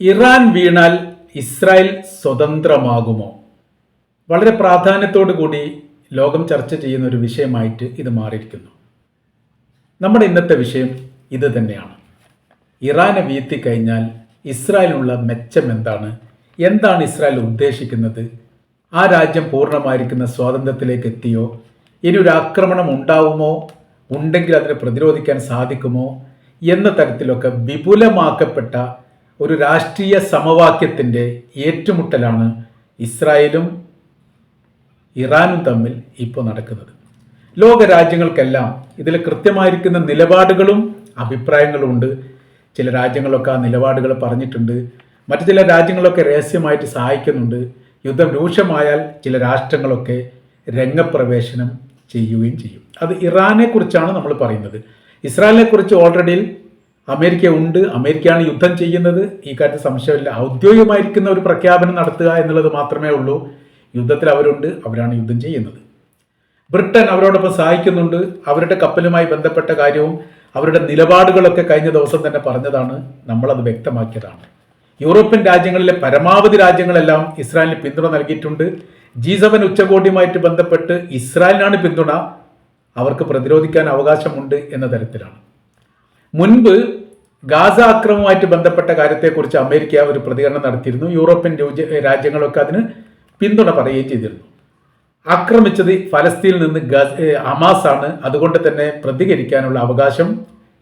Iran വീണാൽ Israel സ്വതന്ത്രമാകുമോ? വളരെ പ്രാധാന്യത്തോടു കൂടി ലോകം ചർച്ച ചെയ്യുന്ന ഒരു വിഷയമായിട്ട് ഇത് മാറിയിരിക്കുന്നു. നമ്മുടെ ഇന്നത്തെ വിഷയം ഇത് തന്നെയാണ്. ഇറാനെ വീഴ്ത്തിക്കഴിഞ്ഞാൽ ഇസ്രായേലിനുള്ള മെച്ചം എന്താണ്? എന്താണ് ഇസ്രായേൽ ഉദ്ദേശിക്കുന്നത്? ആ രാജ്യം പൂർണമായിരിക്കുന്ന സ്വാതന്ത്ര്യത്തിലേക്ക് എത്തിയോ? ഇനി ഒരു ആക്രമണം ഉണ്ടാവുമോ? ഉണ്ടെങ്കിൽ അതിനെ പ്രതിരോധിക്കാൻ സാധിക്കുമോ? എന്ന തരത്തിലൊക്കെ വിപുലമാക്കപ്പെട്ട ഒരു രാഷ്ട്രീയ സമവാക്യത്തിന്റെ ഏറ്റുമുട്ടലാണ് ഇസ്രായേലും ഇറാനും തമ്മിൽ ഇപ്പോൾ നടക്കുന്നത്. ലോക രാജ്യങ്ങൾക്കെല്ലാം ഇതിൽ കൃത്യമായിരിക്കുന്ന നിലപാടുകളും അഭിപ്രായങ്ങളും ഉണ്ട്. ചില രാജ്യങ്ങളൊക്കെ ആ നിലപാടുകൾ പറഞ്ഞിട്ടുണ്ട്. മറ്റു ചില രാജ്യങ്ങളൊക്കെ രഹസ്യമായിട്ട് സഹായിക്കുന്നുണ്ട്. യുദ്ധം രൂക്ഷമായാൽ ചില രാഷ്ട്രങ്ങളൊക്കെ രംഗപ്രവേശനം ചെയ്യുകയും ചെയ്യും. അത് ഇറാനെ കുറിച്ചാണ് നമ്മൾ പറയുന്നത്. ഇസ്രായേലിനെ കുറിച്ച് ഓൾറെഡി അമേരിക്ക ഉണ്ട് അമേരിക്കയാണ് യുദ്ധം ചെയ്യുന്നത്. ഈ കാര്യത്തിൽ സംശയമില്ല. ഔദ്യോഗികമായിരിക്കുന്ന ഒരു പ്രഖ്യാപനം നടത്തുക എന്നുള്ളത് മാത്രമേ ഉള്ളൂ. യുദ്ധത്തിൽ അവരുണ്ട്. അവരാണ് യുദ്ധം ചെയ്യുന്നത്. ബ്രിട്ടൻ അവരോടൊപ്പം സഹായിക്കുന്നുണ്ട്. അവരുടെ കപ്പലുമായി ബന്ധപ്പെട്ട കാര്യവും അവരുടെ നിലപാടുകളൊക്കെ കഴിഞ്ഞ ദിവസം തന്നെ പറഞ്ഞതാണ്. നമ്മളത് വ്യക്തമാക്കിയതാണ്. യൂറോപ്യൻ രാജ്യങ്ങളിലെ പരമാവധി രാജ്യങ്ങളെല്ലാം ഇസ്രായേലിന് പിന്തുണ നൽകിയിട്ടുണ്ട്. ജി സെവൻ ഉച്ചകോടിയുമായിട്ട് ബന്ധപ്പെട്ട് ഇസ്രായേലിനാണ് പിന്തുണ. അവർക്ക് പ്രതിരോധിക്കാൻ അവകാശമുണ്ട് എന്ന തരത്തിലാണ്. മുൻപ് ഗാസ ആക്രമവുമായിട്ട് ബന്ധപ്പെട്ട കാര്യത്തെക്കുറിച്ച് അമേരിക്ക ഒരു പ്രതികരണം നടത്തിയിരുന്നു. യൂറോപ്യൻ രാജ്യങ്ങളൊക്കെ അതിന് പിന്തുണ പറയുകയും ചെയ്തിരുന്നു. ആക്രമിച്ചത് ഫലസ്തീനിൽ നിന്ന് ഗസ് ഹമാസ് ആണ് അതുകൊണ്ട് തന്നെ പ്രതികരിക്കാനുള്ള അവകാശം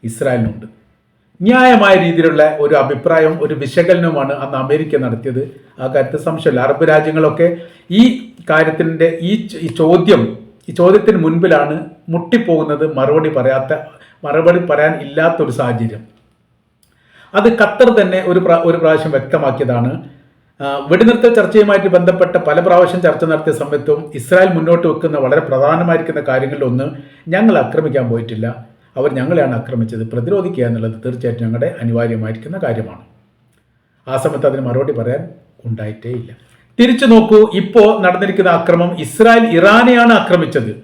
ഇസ്രായേലിനുണ്ട്. ന്യായമായ രീതിയിലുള്ള ഒരു അഭിപ്രായം ഒരു വിശകലനവുമാണ് അന്ന് അമേരിക്ക നടത്തിയത്. ആ കാര്യത്തിൽ സംശയമില്ല. അറബ് രാജ്യങ്ങളൊക്കെ ഈ കാര്യത്തിന്റെ ഈ ചോദ്യം ഈ ചോദ്യത്തിന് മുൻപിലാണ് മുട്ടിപ്പോകുന്നത് മറുപടി പറയാത്ത മറുപടി പറയാൻ ഇല്ലാത്ത ഒരു സാഹചര്യം. അത് ഖത്തർ തന്നെ ഒരു ഒരു പ്രാവശ്യം വ്യക്തമാക്കിയതാണ്. വെടിനിർത്തൽ ചർച്ചയുമായിട്ട് ബന്ധപ്പെട്ട പല പ്രാവശ്യം ചർച്ച നടത്തിയ സമയത്തും ഇസ്രായേൽ മുന്നോട്ട് വെക്കുന്ന വളരെ പ്രധാനമായിരിക്കുന്ന കാര്യങ്ങളിലൊന്ന് ഞങ്ങൾ ആക്രമിക്കാൻ പോയിട്ടില്ല. അവർ ഞങ്ങളെയാണ് ആക്രമിച്ചത്. പ്രതിരോധിക്കുക എന്നുള്ളത് തീർച്ചയായിട്ടും ഞങ്ങളുടെ അനിവാര്യമായിരിക്കുന്ന കാര്യമാണ്. ആ സമയത്ത് അതിന് മറുപടി പറയാൻ ഉണ്ടായിട്ടേ ഇല്ല. തിരിച്ചു നോക്കൂ ഇപ്പോൾ നടന്നിരിക്കുന്ന ആക്രമം ഇസ്രായേൽ ഇറാനെയാണ് ആക്രമിച്ചത്.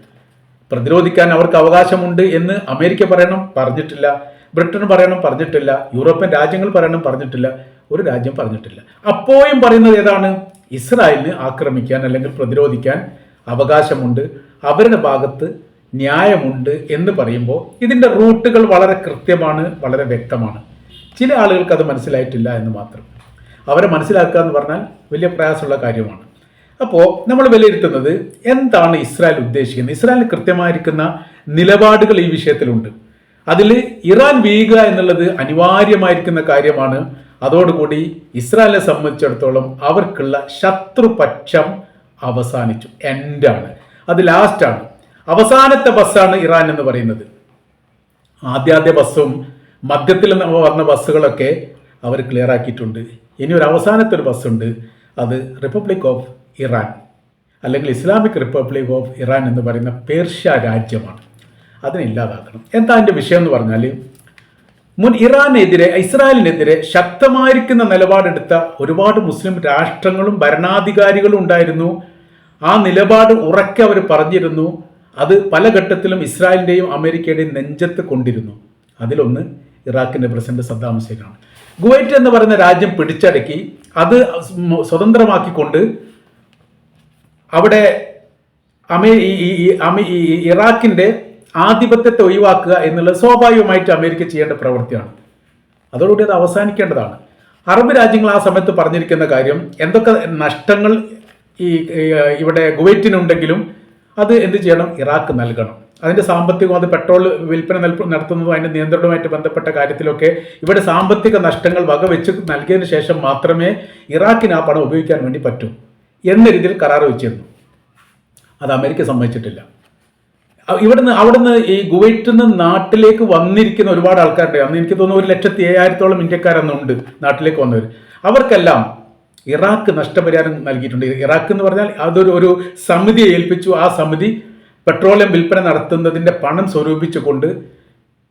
പ്രതിരോധിക്കാൻ അവർക്ക് അവകാശമുണ്ട് എന്ന് അമേരിക്ക പറയണം പറഞ്ഞിട്ടില്ല. ബ്രിട്ടൻ പറയണം പറഞ്ഞിട്ടില്ല. യൂറോപ്യൻ രാജ്യങ്ങൾ പറയണം പറഞ്ഞിട്ടില്ല. ഒരു രാജ്യം പറഞ്ഞിട്ടില്ല. അപ്പോഴും പറയുന്നത് ഏതാണ്? ഇസ്രായേലിന് ആക്രമിക്കാൻ അല്ലെങ്കിൽ പ്രതിരോധിക്കാൻ അവകാശമുണ്ട്. അവരുടെ ഭാഗത്ത് ന്യായമുണ്ട് എന്ന് പറയുമ്പോൾ ഇതിന്റെ റൂട്ടുകൾ വളരെ കൃത്യമാണ് വളരെ വ്യക്തമാണ്. ചില ആളുകൾക്ക് അത് മനസ്സിലായിട്ടില്ല എന്ന് മാത്രം. അവരെ മനസ്സിലാക്കുക എന്ന് പറഞ്ഞാൽ വലിയ പ്രയാസമുള്ള കാര്യമാണ്. അപ്പോൾ നമ്മൾ വിലയിരുത്തുന്നത് എന്താണ് ഇസ്രായേൽ ഉദ്ദേശിക്കുന്നത്? ഇസ്രായേൽ കൃത്യമായിരിക്കുന്ന നിലപാടുകൾ ഈ വിഷയത്തിലുണ്ട്. അതിൽ ഇറാൻ വീഴുക എന്നുള്ളത് അനിവാര്യമായിരിക്കുന്ന കാര്യമാണ്. അതോടുകൂടി ഇസ്രായേലിനെ സംബന്ധിച്ചിടത്തോളം അവർക്കുള്ള ശത്രുപക്ഷം അവസാനിച്ചു. എൻഡാണ് അത് ലാസ്റ്റാണ് അവസാനത്തെ ബസ്സാണ് ഇറാൻ എന്ന് പറയുന്നത്. ആദ്യാദ്യ ബസ്സും മധ്യത്തിൽ വന്ന ബസ്സുകളൊക്കെ അവർ ക്ലിയർ ആക്കിയിട്ടുണ്ട്. ഇനി ഒരു അവസാനത്തെ ഒരു ബസ്സുണ്ട് അത് റിപ്പബ്ലിക് ഓഫ് ഇറാൻ അല്ലെങ്കിൽ ഇസ്ലാമിക് റിപ്പബ്ലിക് ഓഫ് ഇറാൻ എന്ന് പറയുന്ന പേർഷ്യ രാജ്യമാണ്. അതിനെ ഇല്ലാതാക്കണം. എന്താ അതിന്റെ വിഷയം എന്ന് പറഞ്ഞാൽ മുൻ ഇറാനെതിരെ ഇസ്രായേലിനെതിരെ ശക്തമായിരിക്കുന്ന നിലപാടെടുത്ത ഒരുപാട് മുസ്ലിം രാഷ്ട്രങ്ങളും ഭരണാധികാരികളും ഉണ്ടായിരുന്നു. ആ നിലപാട് ഉറക്കെ അവർ പറഞ്ഞിരുന്നു. അത് പല ഘട്ടത്തിലും ഇസ്രായേലിന്റെയും അമേരിക്കയുടെയും നെഞ്ചത്ത് കൊണ്ടിരുന്നു. അതിലൊന്ന് ഇറാഖിന്റെ പ്രസിഡന്റ് സദ്ദാം ഹുസൈനാണ്. കുവൈറ്റ് എന്ന് പറയുന്ന രാജ്യം പിടിച്ചടക്കി അത് സ്വതന്ത്രമാക്കിക്കൊണ്ട് അവിടെ അമേ ഈ ഇറാഖിന്റെ ആധിപത്യത്തെ ഒഴിവാക്കുക എന്നുള്ളത് സ്വാഭാവികമായിട്ട് അമേരിക്ക ചെയ്യേണ്ട പ്രവൃത്തിയാണ്. അതോടുകൂടി അത് അവസാനിക്കേണ്ടതാണ്. അറബ് രാജ്യങ്ങൾ ആ സമയത്ത് പറഞ്ഞിരിക്കുന്ന കാര്യം എന്തൊക്കെ നഷ്ടങ്ങൾ ഈ ഇവിടെ കുവൈറ്റിനുണ്ടെങ്കിലും അത് എന്ത് ചെയ്യണം? ഇറാഖ് നൽകണം. അതിന്റെ സാമ്പത്തികവും അത് പെട്രോൾ വിൽപ്പന നടത്തുന്നതും അതിന്റെ നിയന്ത്രണവുമായിട്ട് ബന്ധപ്പെട്ട കാര്യത്തിലൊക്കെ ഇവിടെ സാമ്പത്തിക നഷ്ടങ്ങൾ വകവെച്ച് നൽകിയതിനു ശേഷം മാത്രമേ ഇറാഖിന് ആ പണം ഉപയോഗിക്കാൻ വേണ്ടി പറ്റൂ എന്ന രീതിയിൽ കരാർ വെച്ചിരുന്നു. അത് അമേരിക്ക സമ്മതിച്ചിട്ടില്ല. ഇവിടുന്ന് അവിടുന്ന് ഈ ഗുവൈറ്റിൽ നിന്ന് നാട്ടിലേക്ക് വന്നിരിക്കുന്ന ഒരുപാട് ആൾക്കാരുണ്ട്. അന്ന് എനിക്ക് തോന്നുന്നു ഒരു ലക്ഷത്തി ഏഴായിരത്തോളം ഇന്ത്യക്കാരന്നുണ്ട് നാട്ടിലേക്ക് വന്നവർ അവർക്കെല്ലാം ഇറാഖ് നഷ്ടപരിഹാരം നൽകിയിട്ടുണ്ട്. ഇറാഖ് എന്ന് പറഞ്ഞാൽ അതൊരു ഒരു സമിതിയെ ഏൽപ്പിച്ചു. ആ സമിതി പെട്രോളിയം വിൽപ്പന നടത്തുന്നതിന്റെ പണം സ്വരൂപിച്ചുകൊണ്ട്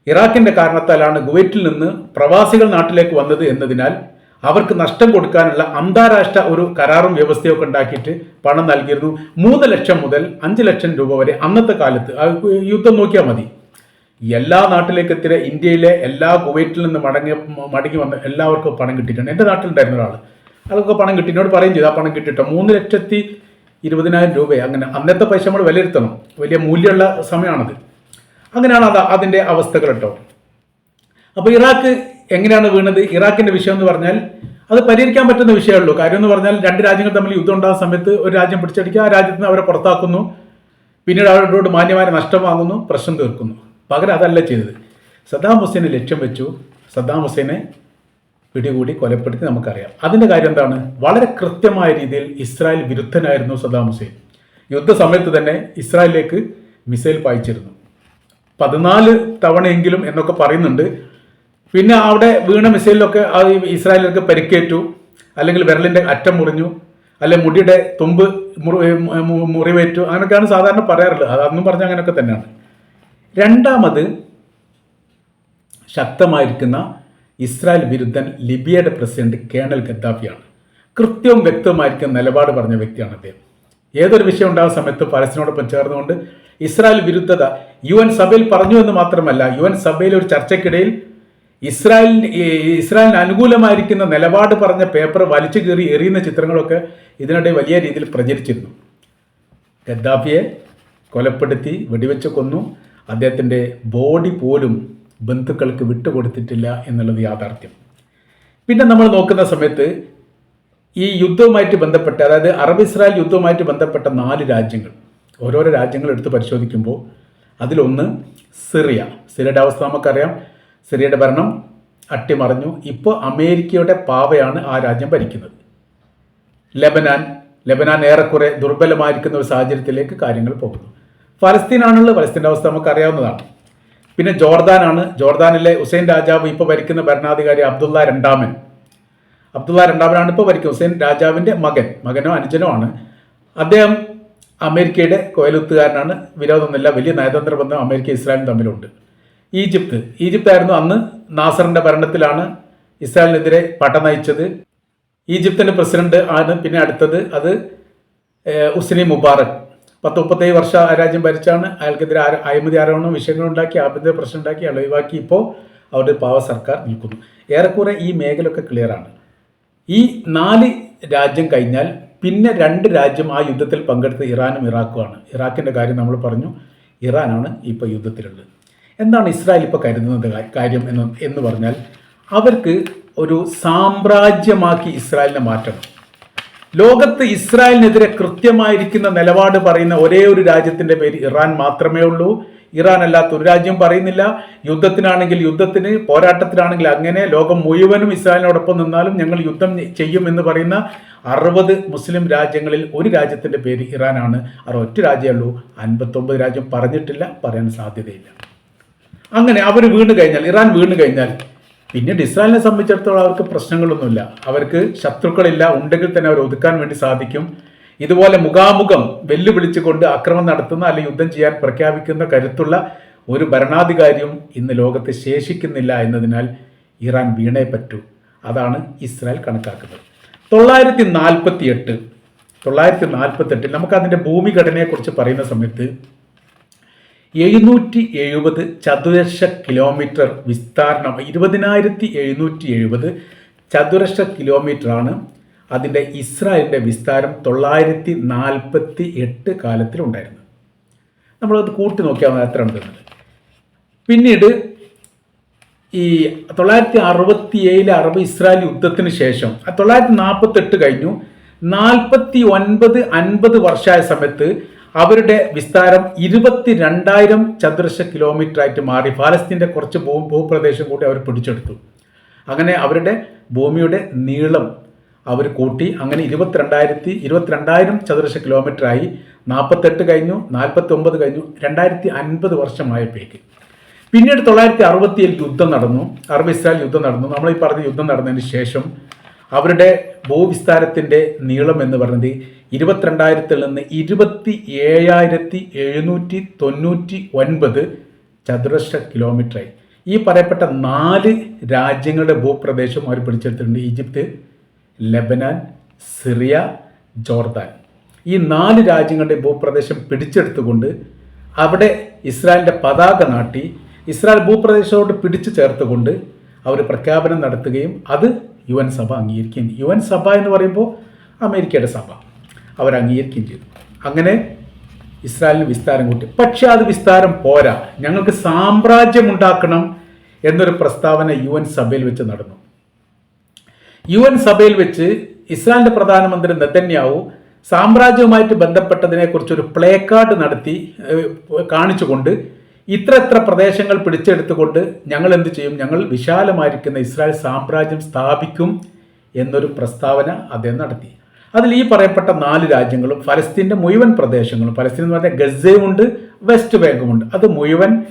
ഇറാഖിന്റെ കാരണത്താലാണ് കുവൈറ്റിൽ നിന്ന് പ്രവാസികൾ നാട്ടിലേക്ക് വന്നത് എന്നതിനാൽ അവർക്ക് നഷ്ടം കൊടുക്കാനുള്ള അന്താരാഷ്ട്ര ഒരു കരാറും വ്യവസ്ഥയൊക്കെ ഉണ്ടാക്കിയിട്ട് പണം നൽകിയിരുന്നു. മൂന്ന് ലക്ഷം മുതൽ അഞ്ച് ലക്ഷം രൂപ വരെ അന്നത്തെ കാലത്ത്. യുദ്ധം നോക്കിയാൽ മതി. എല്ലാ നാട്ടിലേക്ക് എത്തിയ ഇന്ത്യയിലെ എല്ലാ കുവൈറ്റിൽ നിന്ന് മടങ്ങി മടങ്ങി വന്ന എല്ലാവർക്കും പണം കിട്ടിയിട്ടുണ്ട്. എന്റെ നാട്ടിലുണ്ടായിരുന്ന ഒരാൾ അതൊക്കെ പണം കിട്ടി. എന്നോട് പറയും ചെയ്തു. ആ പണം കിട്ടിയിട്ടോ? മൂന്ന് ലക്ഷത്തി ഇരുപതിനായിരം രൂപ അങ്ങനെ അന്നത്തെ പൈസ നമ്മൾ വിലയിരുത്തണം. വലിയ മൂല്യമുള്ള സമയമാണത്. അങ്ങനെയാണ് അത് അതിന്റെ അവസ്ഥകൾ കേട്ടോ. അപ്പോൾ ഇറാഖ് എങ്ങനെയാണ് വീണത്? ഇറാഖിന്റെ വിഷയം എന്ന് പറഞ്ഞാൽ അത് പരിഹരിക്കാൻ പറ്റുന്ന വിഷയമുള്ളൂ കാര്യം എന്ന് പറഞ്ഞാൽ രണ്ട് രാജ്യങ്ങൾ തമ്മിൽ യുദ്ധം ഉണ്ടാകുന്ന സമയത്ത് ഒരു രാജ്യം പിടിച്ചടിക്കുക ആ രാജ്യത്ത് നിന്ന് അവരെ പുറത്താക്കുന്നു. പിന്നീട് അവരോട് മാന്യമായ നഷ്ടം വാങ്ങുന്നു പ്രശ്നം തീർക്കുന്നു. പകരം അതല്ല ചെയ്തത്. സദ്ദാം ഹുസൈനെ ലക്ഷ്യം വെച്ചു. സദ്ദാം ഹുസൈനെ പിടികൂടി കൊലപ്പെടുത്തി നമുക്കറിയാം. അതിന്റെ കാര്യം എന്താണ്? വളരെ കൃത്യമായ രീതിയിൽ ഇസ്രായേൽ വിരുദ്ധനായിരുന്നു സദാം ഹുസൈൻ. യുദ്ധസമയത്ത് തന്നെ ഇസ്രായേലിലേക്ക് മിസൈൽ പായിച്ചിരുന്നു. പതിനാല് തവണയെങ്കിലും എന്നൊക്കെ പറയുന്നുണ്ട്. പിന്നെ അവിടെ വീണ മിസൈലിലൊക്കെ ഇസ്രായേലിലേക്ക് പരിക്കേറ്റു. അല്ലെങ്കിൽ വിരലിന്റെ അറ്റം മുറിഞ്ഞു. അല്ലെ മുടിയുടെ തുമ്പ് മുറി മുറിവേറ്റു. അങ്ങനെയൊക്കെയാണ് സാധാരണ പറയാറുള്ളത്. അതൊന്നും പറഞ്ഞാൽ അങ്ങനെയൊക്കെ തന്നെയാണ്. രണ്ടാമത് ശക്തമായിരിക്കുന്ന ഇസ്രായേൽ വിരുദ്ധൻ ലിബിയയുടെ പ്രസിഡന്റ് കേണൽ ഗദ്ദാഫിയാണ്. കൃത്യവും വ്യക്തവുമായിരിക്കും നിലപാട് പറഞ്ഞ വ്യക്തിയാണ് അദ്ദേഹം. ഏതൊരു വിഷയം ഉണ്ടാകുന്ന സമയത്ത് പരസ്യനോടൊപ്പം ചേർന്നുകൊണ്ട് ഇസ്രായേൽ വിരുദ്ധത യു എൻ സഭയിൽ പറഞ്ഞു എന്ന് മാത്രമല്ല യു എൻ സഭയിലെ ഒരു ചർച്ചയ്ക്കിടയിൽ ഇസ്രായേലിന് ഇസ്രായേലിന് അനുകൂലമായിരിക്കുന്ന നിലപാട് പറഞ്ഞ പേപ്പർ വലിച്ചു കീറി എറിയുന്ന ചിത്രങ്ങളൊക്കെ ഇതിനിടെ വലിയ രീതിയിൽ പ്രചരിച്ചിരുന്നു. ഗദ്ദാഫിയെ കൊലപ്പെടുത്തി വെടിവെച്ച് കൊന്നു. അദ്ദേഹത്തിന്റെ ബോഡി പോലും ബന്ധുക്കൾക്ക് വിട്ടുകൊടുത്തിട്ടില്ല എന്നുള്ളത് യാഥാർത്ഥ്യം. പിന്നെ നമ്മൾ നോക്കുന്ന സമയത്ത് ഈ യുദ്ധവുമായിട്ട് ബന്ധപ്പെട്ട് അതായത് അറബ് ഇസ്രായേൽ യുദ്ധവുമായിട്ട് ബന്ധപ്പെട്ട നാല് രാജ്യങ്ങൾ ഓരോരോ രാജ്യങ്ങൾ എടുത്ത് പരിശോധിക്കുമ്പോൾ അതിലൊന്ന് സിറിയ. സിറിയയുടെ അവസ്ഥ നമുക്കറിയാം. സിറിയയുടെ ഭരണം അട്ടിമറിഞ്ഞു. ഇപ്പോൾ അമേരിക്കയുടെ പാവയാണ് ആ രാജ്യം ഭരിക്കുന്നത്. ലബനാൻ ലബനാൻ ഏറെക്കുറെ ദുർബലമായിരിക്കുന്ന ഒരു സാഹചര്യത്തിലേക്ക് കാര്യങ്ങൾ പോകുന്നു. ഫലസ്തീനാണുള്ളത്. ഫലസ്തീന്റെ അവസ്ഥ നമുക്ക് അറിയാവുന്നതാണ് പിന്നെ ജോർദാനാണ്. ജോർദാനിലെ ഹുസൈൻ രാജാവ് ഇപ്പോൾ ഭരിക്കുന്ന ഭരണാധികാരി അബ്ദുള്ള രണ്ടാമൻ. അബ്ദുള്ള രണ്ടാമനാണ് ഇപ്പോൾ ഭരിക്കുന്നത് ഹുസൈൻ രാജാവിന്റെ മകൻ മകനോ അനുജനോ ആണ്. അദ്ദേഹം അമേരിക്കയുടെ കോയലുത്തുകാരനാണ്. വിരോധമൊന്നുമില്ല. വലിയ നയതന്ത്ര ബന്ധം അമേരിക്ക ഇസ്രായേലും തമ്മിലുണ്ട്. ഈജിപ്ത്. ഈജിപ്ത് ആയിരുന്നു അന്ന് നാസറിന്റെ ഭരണത്തിലാണ് ഇസ്രായേലിനെതിരെ പട നയിച്ചത്. ഈജിപ്തിന്റെ പ്രസിഡന്റ് ആണ് പിന്നെ അടുത്തത്. അത് ഉസ്നി മുബാറക്. പത്ത് മുപ്പത്തേഴ് വർഷം ആ രാജ്യം ഭരിച്ചാണ് അയാൾക്കെതിരെ അഴിമതി ആരോപണം വിഷയങ്ങളുണ്ടാക്കി ആഭ്യന്തര പ്രശ്നം ഉണ്ടാക്കി അയാൾ ഒഴിവാക്കി ഇപ്പോൾ അവരുടെ പാവ സർക്കാർ നിൽക്കുന്നു. ഏറെക്കുറെ ഈ മേഖലയൊക്കെ ക്ലിയറാണ് ഈ നാല് രാജ്യം കഴിഞ്ഞാൽ പിന്നെ രണ്ട് രാജ്യം ആ യുദ്ധത്തിൽ പങ്കെടുത്ത ഇറാനും ഇറാഖുമാണ്. ഇറാഖിന്റെ കാര്യം നമ്മൾ പറഞ്ഞു. ഇറാനാണ് ഇപ്പോൾ യുദ്ധത്തിലുള്ളത്. എന്താണ് ഇസ്രായേൽ ഇപ്പോൾ കരുതുന്നത് കാര്യം എന്ന് എന്ന് പറഞ്ഞാൽ അവർക്ക് ഒരു സാമ്രാജ്യമാക്കി ഇസ്രായേലിനെ മാറ്റണം. ലോകത്ത് ഇസ്രായേലിനെതിരെ കൃത്യമായിരിക്കുന്ന നിലപാട് പറയുന്ന ഒരേ ഒരു രാജ്യത്തിന്റെ പേര് ഇറാൻ മാത്രമേ ഉള്ളൂ. ഇറാൻ അല്ലാത്ത ഒരു രാജ്യം പറയുന്നില്ല. യുദ്ധത്തിനാണെങ്കിൽ യുദ്ധത്തിന് പോരാട്ടത്തിനാണെങ്കിൽ അങ്ങനെ. ലോകം മുഴുവനും ഇസ്രായേലിനോടൊപ്പം നിന്നാലും ഞങ്ങൾ യുദ്ധം ചെയ്യും എന്ന് പറയുന്ന അറുപത് മുസ്ലിം രാജ്യങ്ങളിൽ ഒരു രാജ്യത്തിന്റെ പേര് ഇറാനാണ്. അത് ഒറ്റ രാജ്യമേ ഉള്ളൂ. അൻപത്തൊമ്പത് രാജ്യം പറഞ്ഞിട്ടില്ല പറയാൻ സാധ്യതയില്ല. അങ്ങനെ അവർ വീണ് കഴിഞ്ഞാൽ ഇറാൻ വീണ് കഴിഞ്ഞാൽ പിന്നീട് ഇസ്രായേലിനെ സംബന്ധിച്ചിടത്തോളം അവർക്ക് പ്രശ്നങ്ങളൊന്നുമില്ല. അവർക്ക് ശത്രുക്കളില്ല. ഉണ്ടെങ്കിൽ തന്നെ അവർ ഒതുക്കാൻ വേണ്ടി സാധിക്കും. ഇതുപോലെ മുഖാമുഖം വെല്ലുവിളിച്ചുകൊണ്ട് അക്രമം നടത്തുന്ന അല്ലെങ്കിൽ യുദ്ധം ചെയ്യാൻ പ്രഖ്യാപിക്കുന്ന കരുത്തുള്ള ഒരു ഭരണാധികാരിയും ഇന്ന് ലോകത്ത് ശേഷിക്കുന്നില്ല എന്നതിനാൽ ഇറാൻ വീണേ പറ്റൂ. അതാണ് ഇസ്രായേൽ കണക്കാക്കുന്നത്. തൊള്ളായിരത്തി നാൽപ്പത്തി എട്ട് തൊള്ളായിരത്തി നാൽപ്പത്തെട്ടിൽ നമുക്ക് അതിന്റെ ഭൂമിഘടനയെക്കുറിച്ച് പറയുന്ന സമയത്ത് എഴുന്നൂറ്റി എഴുപത് ചതുരശ്ര കിലോമീറ്റർ വിസ്താരണം. ഇരുപതിനായിരത്തി എഴുന്നൂറ്റി എഴുപത് ചതുരശ്ര കിലോമീറ്ററാണ് അതിന്റെ ഇസ്രായേലിന്റെ വിസ്താരം തൊള്ളായിരത്തി നാൽപ്പത്തി എട്ട് കാലത്തിലുണ്ടായിരുന്നു നമ്മളത് കൂട്ടി നോക്കിയാൽ എത്ര ഉണ്ടെന്നത് പിന്നീട് ഈ തൊള്ളായിരത്തി അറുപത്തി ഏഴിലെ അറബ് ഇസ്രായേൽ യുദ്ധത്തിന് ശേഷം തൊള്ളായിരത്തി നാൽപ്പത്തെട്ട് കഴിഞ്ഞു. നാൽപ്പത്തി ഒൻപത് അൻപത് വർഷമായ സമയത്ത് അവരുടെ വിസ്താരം ഇരുപത്തി രണ്ടായിരം ചതുരശ്ര കിലോമീറ്റർ ആയിട്ട് മാറി. ഫലസ്തീന്റെ കുറച്ച് ഭൂ ഭൂപ്രദേശം കൂടി അവർ പിടിച്ചെടുത്തു. അങ്ങനെ അവരുടെ ഭൂമിയുടെ നീളം അവർ കൂട്ടി. അങ്ങനെ ഇരുപത്തിരണ്ടായിരത്തി ഇരുപത്തിരണ്ടായിരം ചതുരശ്ര കിലോമീറ്റർ ആയി. നാൽപ്പത്തെട്ട് കഴിഞ്ഞു നാൽപ്പത്തി ഒമ്പത് കഴിഞ്ഞു രണ്ടായിരത്തി അൻപത് വർഷമായപ്പോഴേക്ക്. പിന്നീട് തൊള്ളായിരത്തി അറുപത്തിയേഴ് യുദ്ധം നടന്നു. അറബ് ഇസ്രായേൽ യുദ്ധം നടന്നു. നമ്മൾ ഈ പറഞ്ഞ യുദ്ധം നടന്നതിന് ശേഷം അവരുടെ ഭൂവിസ്താരത്തിന്റെ നീളം എന്ന് പറയുന്നത് ഇരുപത്തിരണ്ടായിരത്തിൽ നിന്ന് ഇരുപത്തി ഏഴായിരത്തി എഴുന്നൂറ്റി തൊണ്ണൂറ്റി ഒൻപത് ചതുരശ്ര കിലോമീറ്ററായി ഈ പറയപ്പെട്ട നാല് രാജ്യങ്ങളുടെ ഭൂപ്രദേശം അവർ പിടിച്ചെടുത്തിട്ടുണ്ട്. Egypt Lebanon Syria Jordan. ഈ നാല് രാജ്യങ്ങളുടെ ഭൂപ്രദേശം പിടിച്ചെടുത്തുകൊണ്ട് അവിടെ ഇസ്രായേലിന്റെ പതാക നാട്ടി ഇസ്രായേൽ ഭൂപ്രദേശത്തോട് പിടിച്ചു ചേർത്തുകൊണ്ട് അവർ പ്രഖ്യാപനം നടത്തുകയും അത് യു എൻ സഭ അംഗീകരിക്കുകയും യു എൻ സഭ എന്ന് പറയുമ്പോൾ അമേരിക്കയുടെ സഭ. അവർ അംഗീകരിക്കുകയും ചെയ്തു. അങ്ങനെ ഇസ്രായേലിന് വിസ്താരം കൂട്ടി. പക്ഷെ അത് വിസ്താരം പോരാ. ഞങ്ങൾക്ക് സാമ്രാജ്യം ഉണ്ടാക്കണം എന്നൊരു പ്രസ്താവന യു എൻ സഭയിൽ വെച്ച് നടന്നു. യു എൻ സഭയിൽ വെച്ച് ഇസ്രായേലിന്റെ പ്രധാനമന്ത്രി നെതന്യാവു സാമ്രാജ്യവുമായിട്ട് ബന്ധപ്പെട്ടതിനെക്കുറിച്ച് ഒരു പ്ലേ കാർഡ് നടത്തി കാണിച്ചുകൊണ്ട് ഇത്ര എത്ര പ്രദേശങ്ങൾ പിടിച്ചെടുത്തുകൊണ്ട് ഞങ്ങൾ എന്ത് ചെയ്യും? ഞങ്ങൾ വിശാലമായിരിക്കുന്ന ഇസ്രായേൽ സാമ്രാജ്യം സ്ഥാപിക്കും എന്നൊരു പ്രസ്താവന അദ്ദേഹം നടത്തി. അതിൽ ഈ പറയപ്പെട്ട നാല് രാജ്യങ്ങളും ഫലസ്തീന്റെ മുഴുവൻ പ്രദേശങ്ങളും ഫലസ്തീൻ എന്ന് പറഞ്ഞാൽ ഗസയുമുണ്ട് വെസ്റ്റ് ബാങ്കുമുണ്ട് അത് മുഴുവൻ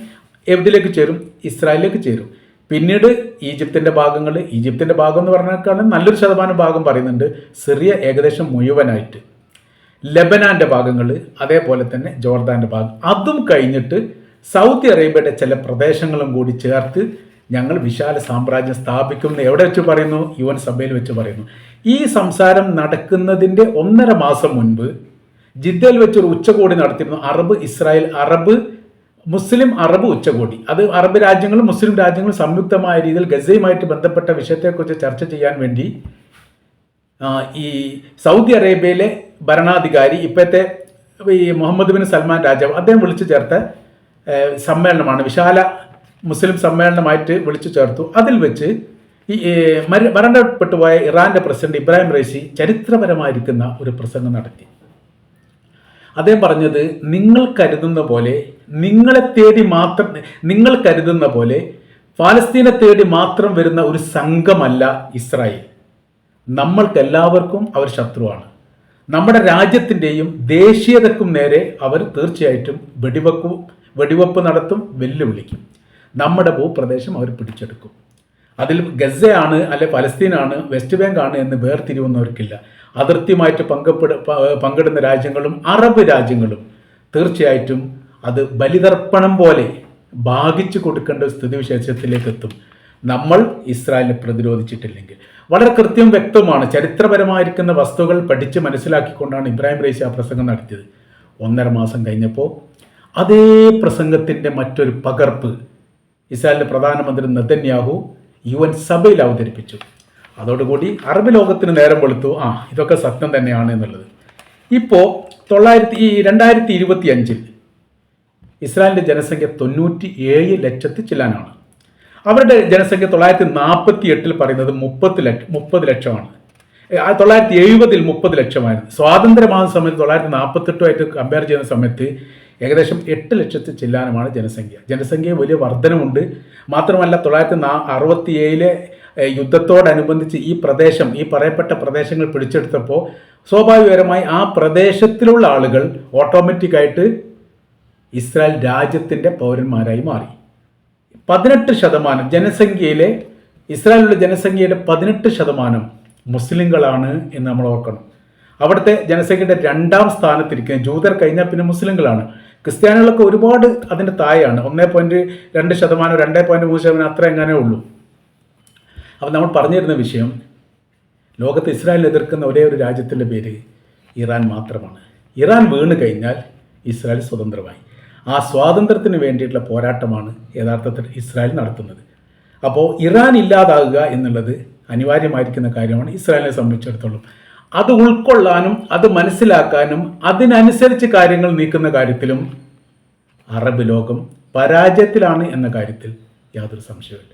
എവിടിലേക്ക് ചേരും? ഇസ്രായേലിലേക്ക് ചേരും. പിന്നീട് ഈജിപ്തിന്റെ ഭാഗങ്ങൾ ഈജിപ്തിന്റെ ഭാഗം എന്ന് പറഞ്ഞാൽ നല്ലൊരു ശതമാനം ഭാഗം പറയുന്നുണ്ട്. സിറിയ ഏകദേശം മുഴുവനായിട്ട്. ലബനാന്റെ ഭാഗങ്ങൾ അതേപോലെ തന്നെ ജോർദാന്റെ ഭാഗം. അതും കഴിഞ്ഞിട്ട് സൗദി അറേബ്യയുടെ ചില പ്രദേശങ്ങളും കൂടി ചേർത്ത് ഞങ്ങൾ വിശാല സാമ്രാജ്യം സ്ഥാപിക്കും എന്ന് എവിടെ വെച്ച് പറയുന്നു? യു എൻ സഭയിൽ വെച്ച് പറയുന്നു. ഈ സംസാരം നടക്കുന്നതിന്റെ ഒന്നര മാസം മുൻപ് ജിദ്ദയിൽ വെച്ചൊരു ഉച്ചകോടി നടത്തിയിരുന്നു. Arab Israel Arab Muslim Arab ഉച്ചകോടി. അത് അറബ് രാജ്യങ്ങളും മുസ്ലിം രാജ്യങ്ങളും സംയുക്തമായ രീതിയിൽ ഗസയുമായിട്ട് ബന്ധപ്പെട്ട വിഷയത്തെക്കുറിച്ച് ചർച്ച ചെയ്യാൻ വേണ്ടി ഈ സൗദി അറേബ്യയിലെ ഭരണാധികാരി ഇപ്പോഴത്തെ ഈ മുഹമ്മദ് ബിൻ സൽമാൻ രാജാവ് അദ്ദേഹം വിളിച്ചു ചേർത്ത സമ്മേളനമാണ്. വിശാല മുസ്ലിം സമ്മേളനമായിട്ട് വിളിച്ചു ചേർത്തു. അതിൽ വെച്ച് ഈ ഏ, മര- മരണപ്പെട്ടു പോയ ഇറാന്റെ പ്രസിഡന്റ് ഇബ്രാഹിം റൈസി ചരിത്രപരമായിരിക്കുന്ന ഒരു പ്രസംഗം നടത്തി. അദ്ദേഹം പറഞ്ഞത് നിങ്ങൾ കരുതുന്ന പോലെ നിങ്ങളെ തേടി മാത്രം നിങ്ങൾ കരുതുന്ന പോലെ ഫാലസ്തീനെ തേടി മാത്രം വരുന്ന ഒരു സംഘമല്ല ഇസ്രായേൽ. നമ്മൾക്കെല്ലാവർക്കും അവർ ശത്രുവാണ്. നമ്മുടെ രാജ്യത്തിന്റെയും ദേശീയതക്കും നേരെ അവർ തീർച്ചയായിട്ടും വെടിവെക്കും വെടിവെപ്പ് നടത്തും വെല്ലുവിളിക്കും. നമ്മുടെ ഭൂപ്രദേശം അവർ പിടിച്ചെടുക്കും. അതിൽ ഗസയാണ് അല്ലെ പലസ്തീനാണ് വെസ്റ്റ് ബാങ്ക് ആണ് എന്ന് വേർതിരിവുന്നവർക്കില്ല. അതിർത്തിയുമായിട്ട് പങ്കപ്പെട പങ്കിടുന്ന രാജ്യങ്ങളും അറബ് രാജ്യങ്ങളും തീർച്ചയായിട്ടും അത് ബലിതർപ്പണം പോലെ ഭാഗിച്ചു കൊടുക്കേണ്ട സ്ഥിതിവിശേഷത്തിലേക്ക് എത്തും. നമ്മൾ ഇസ്രായേലിനെ പ്രതിരോധിച്ചിട്ടില്ലെങ്കിൽ. വളരെ കൃത്യം വ്യക്തമാണ്. ചരിത്രപരമായിരിക്കുന്ന വസ്തുക്കൾ പഠിച്ച് മനസ്സിലാക്കിക്കൊണ്ടാണ് ഇബ്രാഹിം റൈസി ആ പ്രസംഗം നടത്തിയത്. ഒന്നര മാസം കഴിഞ്ഞപ്പോൾ അതേ പ്രസംഗത്തിന്റെ മറ്റൊരു പകർപ്പ് ഇസ്രായേലിന്റെ പ്രധാനമന്ത്രി നദന്യാഹു യു എൻ സഭയിൽ അവതരിപ്പിച്ചു. അതോടുകൂടി അറബ് ലോകത്തിന് നേരം വെളുത്തു. ആ ഇതൊക്കെ സത്യം തന്നെയാണ് എന്നുള്ളത്. ഇപ്പോൾ തൊള്ളായിരത്തി ഈ രണ്ടായിരത്തി ഇരുപത്തി അഞ്ചിൽ ഇസ്രായേലിന്റെ ജനസംഖ്യ തൊണ്ണൂറ്റി ഏഴ് ലക്ഷത്തി ചില്ലാനാണ്. അവരുടെ ജനസംഖ്യ തൊള്ളായിരത്തി നാൽപ്പത്തി എട്ടിൽ പറയുന്നത് മുപ്പത്തി ലക്ഷം മുപ്പത് ലക്ഷമാണ്. തൊള്ളായിരത്തി എഴുപതിൽ മുപ്പത് ലക്ഷമായിരുന്നു. സ്വാതന്ത്ര്യമാകുന്ന സമയത്ത് തൊള്ളായിരത്തി നാൽപ്പത്തെട്ടുമായിട്ട് കമ്പയർ ചെയ്യുന്ന സമയത്ത് ഏകദേശം എട്ട് ലക്ഷത്തി ചില്ലാനമാണ് ജനസംഖ്യ. ജനസംഖ്യ വലിയ വർധനമുണ്ട്. മാത്രമല്ല തൊള്ളായിരത്തി നാ അറുപത്തിയേഴിലെ യുദ്ധത്തോടനുബന്ധിച്ച് ഈ പ്രദേശം ഈ പറയപ്പെട്ട പ്രദേശങ്ങൾ പിടിച്ചെടുത്തപ്പോൾ സ്വാഭാവികപരമായി ആ പ്രദേശത്തിലുള്ള ആളുകൾ ഓട്ടോമാറ്റിക്കായിട്ട് ഇസ്രായേൽ രാജ്യത്തിന്റെ പൗരന്മാരായി മാറി. പതിനെട്ട് ശതമാനം ജനസംഖ്യയിലെ ഇസ്രായേലിലുള്ള ജനസംഖ്യയുടെ പതിനെട്ട് ശതമാനം മുസ്ലിങ്ങളാണ് എന്ന് നമ്മൾ ഓർക്കണം. അവിടുത്തെ ജനസംഖ്യയുടെ രണ്ടാം സ്ഥാനത്തിരിക്കുന്ന ജൂതർ കഴിഞ്ഞാൽ പിന്നെ മുസ്ലിങ്ങളാണ്. ക്രിസ്ത്യാനികളൊക്കെ ഒരുപാട് അതിന്റെ താഴെയാണ്. ഒന്നേ പോയിന്റ് രണ്ട് ശതമാനം രണ്ടേ പോയിന്റ് മൂന്ന് ശതമാനം അത്ര എങ്ങനെ ഉള്ളൂ. അപ്പം നമ്മൾ പറഞ്ഞിരുന്ന വിഷയം ലോകത്ത് ഇസ്രായേൽ എതിർക്കുന്ന ഒരേ ഒരു രാജ്യത്തിന്റെ പേര് ഇറാൻ മാത്രമാണ്. ഇറാൻ വീണ് കഴിഞ്ഞാൽ ഇസ്രായേൽ സ്വതന്ത്രമായി. ആ സ്വാതന്ത്ര്യത്തിന് വേണ്ടിയിട്ടുള്ള പോരാട്ടമാണ് യഥാർത്ഥത്തിൽ ഇസ്രായേൽ നടത്തുന്നത്. അപ്പോൾ ഇറാൻ ഇല്ലാതാകുക എന്നുള്ളത് അനിവാര്യമായിരിക്കുന്ന കാര്യമാണ് ഇസ്രായേലിനെ സംബന്ധിച്ചിടത്തോളം. അത് ഉൾക്കൊള്ളാനും അത് മനസ്സിലാക്കാനും അതിനനുസരിച്ച് കാര്യങ്ങൾ നീക്കുന്ന കാര്യത്തിലും അറബ് ലോകം പരാജയത്തിലാണ് എന്ന കാര്യത്തിൽ യാതൊരു സംശയമില്ല